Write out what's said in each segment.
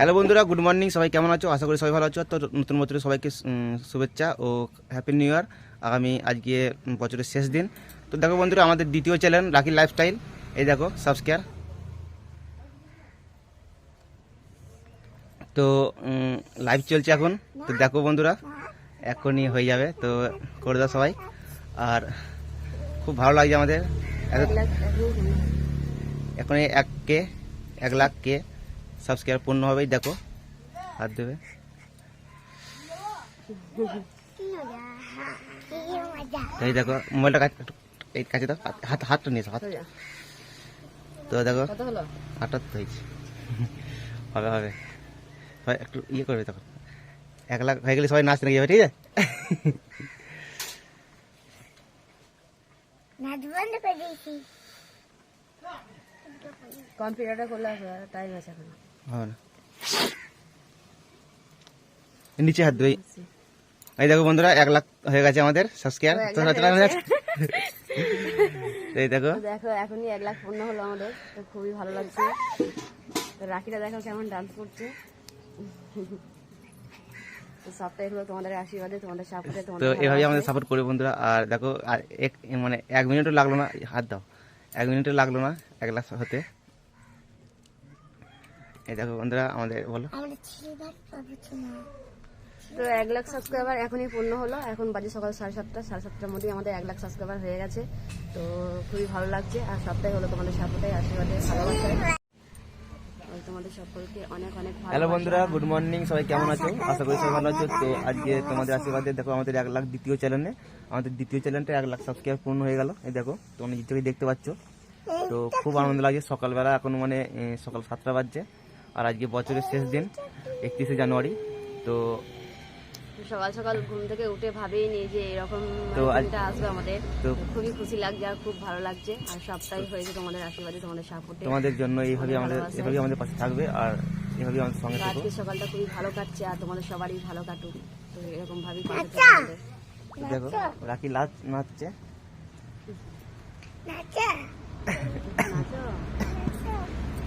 Hello বন্ধুরা, good morning, সবাই কেমন আছো? আশা করি সবাই ভালো আছো। তো নতুন বছরে সবাইকে শুভেচ্ছা ও হ্যাপি নিউ ইয়ার। আগামী আজকে বছরের শেষ দিন। তো দেখো বন্ধুরা, আমাদের দ্বিতীয় চ্যানেল রাখি লাইফস্টাইল। এই দেখো সাবস্ক্রাইব তো লাইভ চলছে এখন। তো দেখো বন্ধুরা, এখনই হয়ে যাবে। তো করে দাও সবাই। আর খুব ভালো লাগছে আমাদের। এখন এক কে, এক লাখ কে সাবস্ক্রাইব পূর্ণ হবেই দেখো। হাত দেবে। এই দেখো মোবাইলটা কাছে এই কাছে দাও হাত- হাত হাতটা নিয়ে এসো, হাত। তো দেখো কত হলো? হয়েছে। হবে হবে। একটু ইয়ে করবে তখন। এক লাখ হয়ে গেলে সবাই নাচতে লেগে যাবে ঠিক আছে? কম্পিউটারটা করলে টাইম আছে এখন। নিচে হাত দেবে এই দেখো বন্ধুরা এক লাখ হয়ে গেছে আমাদের সাবস্ক্রাইব হয়ে যাচ্ছে। এই দেখো। দেখো এখনই এক লাখ পূর্ণ হলো আমাদের। তো খুবই ভালো লাগছে। তো রাখিটা দেখো কেমন ডান্স করছে। তো সবটাই হলো তোমাদের আশীর্বাদে তোমাদের সাপোর্টে তো এভাবে আমাদের সাপোর্ট করবে বন্ধুরা। আর দেখো আর এক মানে এক মিনিটও লাগল না। হাত দাও। এক মিনিটও লাগল না এক লাখ হতে। এই দেখো বন্ধুরা আমাদের বলো। তো এক লাখ সাবস্ক্রাইবার এখনই পূর্ণ হলো। এখন বাজে সকাল সাড়ে সাতটা সাড়ে সাতটার মধ্যেই আমাদের এক লাখ সাবস্ক্রাইবার হয়ে গেছে। তো খুবই ভালো লাগছে। আর সবটাই হলো তোমাদের সাপোর্টে আশীর্বাদে ভালোবাসায় তোমাদের সকলকে অনেক অনেক হ্যালো ভালোবাসা বন্ধুরা গুড মর্নিং সবাই কেমন আছো? আশা করি সবাই ভালো আছো। তো আজকে তোমাদের আশীর্বাদে দেখো আমাদের এক লাখ দ্বিতীয় চ্যানেলে আমাদের দ্বিতীয় চ্যানেলটা এক লাখ সাবস্ক্রাইব পূর্ণ হয়ে গেল। এই দেখো তোমরা দেখতে পাচ্ছ। তো খুব আনন্দ লাগছে সকালবেলা এখন মানে সকাল সাতটা বাজছে। আর আজকে বছরের শেষ দিন একত্রিশে জানুয়ারি। তো সকাল সকাল ঘুম থেকে উঠে ভাবেই নি যে এরকম দিনটা আসবে আমাদের। খুবই খুশি লাগছে আর খুব ভালো লাগছে। আর সবটাই হয়েছে তোমাদের আশীর্বাদে তোমাদের সাপোর্টে তোমাদের জন্য এইভাবে আমাদের এভাবে আমাদের পাশে থাকবে আর এভাবে আমাদের সঙ্গে থেকো। আজকে সকালটা খুবই ভালো কাটছে আর তোমাদের সবারই ভালো কাটুক। তো এরকম ভাবেই। দেখো রাখি লাচ নাচছে। নাচা! নাচো।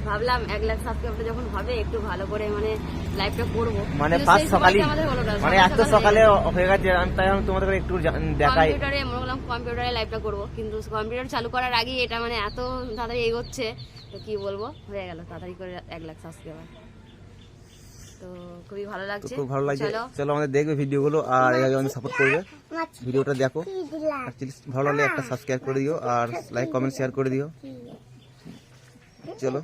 ভাবলাম এক লাখ সাবস্ক্রাইবার যখন হবে একটু ভালো করে মানে লাইভটা করব। মানে ফার্স্ট না। মানে এত সকালে হয়ে গেছে আমি- তাই আমি তোমাদের একটু দেখাই। কম্পিউটারে মনে করলাম কম্পিউটারে লাইভটা করব কিন্তু কম্পিউটার চালু করার আগেই এটা মানে এত তাড়াতাড়ি এগোচ্ছে তো কি বলব? হয়ে গেল তাড়াতাড়ি করে এক লাখ সাবস্ক্রাইবার তো খুবই ভালো লাগছে। খুব ভালো লাগছে। চলো। আমাদের দেখবে ভিডিওগুলো আর এইভাবে আমাদের সাপোর্ট করবে। ভিডিওটা দেখো। আর ভালো লাগলে একটা সাবস্ক্রাইব করে দিও আর লাইক কমেন্ট শেয়ার করে দিও। চলো।